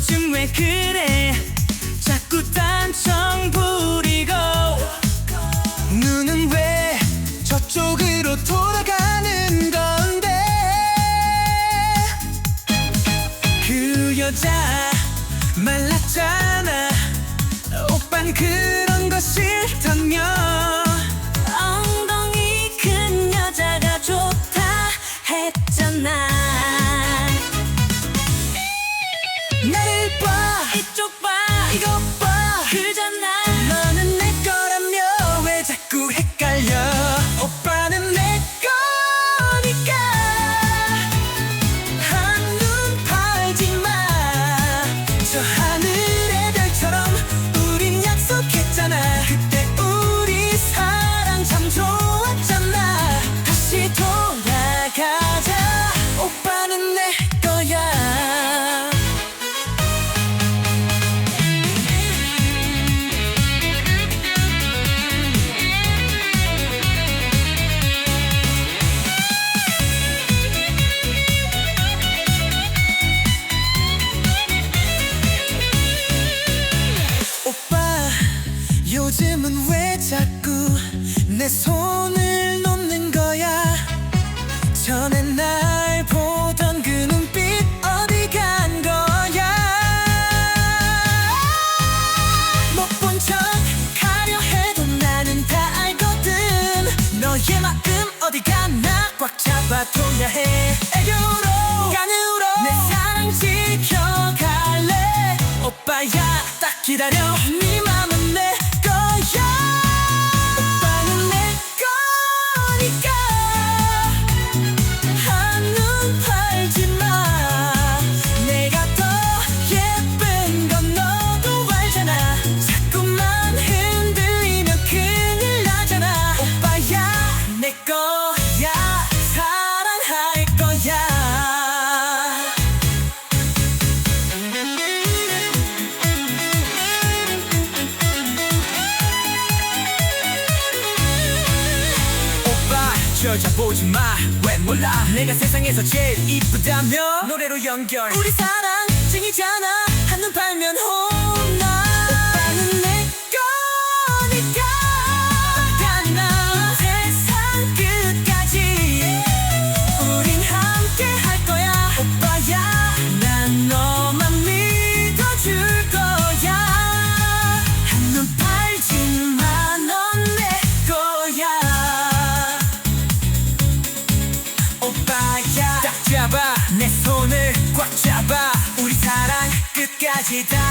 요즘 왜 그래 요즘은 왜 자꾸 내 손을 놓는 거야? 전에 날 보던 그 눈빛 어디 간 거야? 못 본 척 하려 해도 나는 다 알거든. 너의 마음 어디 갔나 꽉 잡아둬야 해. 애교로 간으로 내 사랑 지켜갈래? 오빠야 딱 기다려 거야. 사랑할 거야. 오빠 저 여자 보지 마왜 몰라? 내가 세상에서 제일 이쁘다며. 노래로 연결. 우리 사랑 찡이잖아. 한눈 팔면 혼 손을